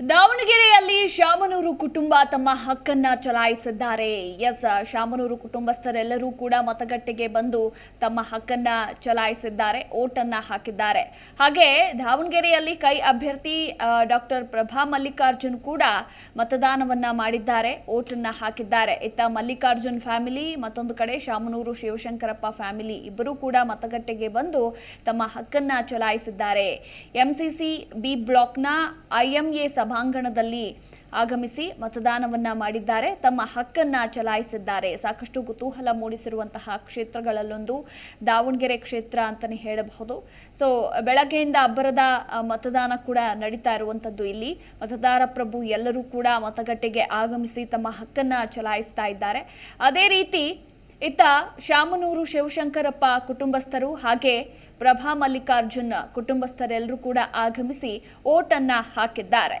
ದಾವಣಗೆರೆಯಲ್ಲಿ ಶಾಮನೂರು ಕುಟುಂಬ ತಮ್ಮ ಹಕ್ಕನ್ನ ಚಲಾಯಿಸಿದ್ದಾರೆ. ಎಸ್, ಶಾಮನೂರು ಕುಟುಂಬಸ್ಥರೆಲ್ಲರೂ ಕೂಡ ಮತಗಟ್ಟೆಗೆ ಬಂದು ತಮ್ಮ ಹಕ್ಕನ್ನ ಚಲಾಯಿಸಿದ್ದಾರೆ, ಓಟನ್ನ ಹಾಕಿದ್ದಾರೆ. ಹಾಗೆ ದಾವಣಗೆರೆಯಲ್ಲಿ ಕೈ ಅಭ್ಯರ್ಥಿ ಡಾಕ್ಟರ್ ಪ್ರಭಾ ಮಲ್ಲಿಕಾರ್ಜುನ್ ಕೂಡ ಮತದಾನವನ್ನ ಮಾಡಿದ್ದಾರೆ, ಓಟನ್ನ ಹಾಕಿದ್ದಾರೆ. ಇತ್ತ ಮಲ್ಲಿಕಾರ್ಜುನ್ ಫ್ಯಾಮಿಲಿ, ಮತ್ತೊಂದು ಕಡೆ ಶಾಮನೂರು ಶಿವಶಂಕರಪ್ಪ ಫ್ಯಾಮಿಲಿ ಇಬ್ಬರೂ ಕೂಡ ಮತಗಟ್ಟೆಗೆ ಬಂದು ತಮ್ಮ ಹಕ್ಕನ್ನ ಚಲಾಯಿಸಿದ್ದಾರೆ. ಎಂಸಿಸಿ ಬಿ ಬ್ಲಾಕ್ನ ಐಎಂಎ ಸಭಾಂಗಣದಲ್ಲಿ ಆಗಮಿಸಿ ಮತದಾನವನ್ನ ಮಾಡಿದ್ದಾರೆ. ತಮ್ಮ ಹಕ್ಕನ್ನ ಚಲಾಯಿಸಿದ್ದಾರೆ. ಸಾಕಷ್ಟು ಕುತೂಹಲ ಮೂಡಿಸಿರುವಂತಹ ಕ್ಷೇತ್ರಗಳಲ್ಲೊಂದು ದಾವಣಗೆರೆ ಕ್ಷೇತ್ರ ಅಂತಾನೆ ಹೇಳಬಹುದು. ಸೊ ಬೆಳಗ್ಗೆಯಿಂದ ಅಬ್ಬರದ ಮತದಾನ ಕೂಡ ನಡೀತಾ ಇರುವಂತದ್ದು ಇಲ್ಲಿ. ಮತದಾರ ಪ್ರಭು ಎಲ್ಲರೂ ಕೂಡ ಮತಗಟ್ಟೆಗೆ ಆಗಮಿಸಿ ತಮ್ಮ ಹಕ್ಕನ್ನ ಚಲಾಯಿಸ್ತಾ ಇದ್ದಾರೆ. ಅದೇ ರೀತಿ ಇತ್ತ ಶಾಮನೂರು ಶಿವಶಂಕರಪ್ಪ ಕುಟುಂಬಸ್ಥರು ಹಾಗೆ ಪ್ರಭಾ ಮಲ್ಲಿಕಾರ್ಜುನ್ ಕುಟುಂಬಸ್ಥರೆಲ್ಲರೂ ಕೂಡ ಆಗಮಿಸಿ ಓಟನ್ನ ಹಾಕಿದ್ದಾರೆ.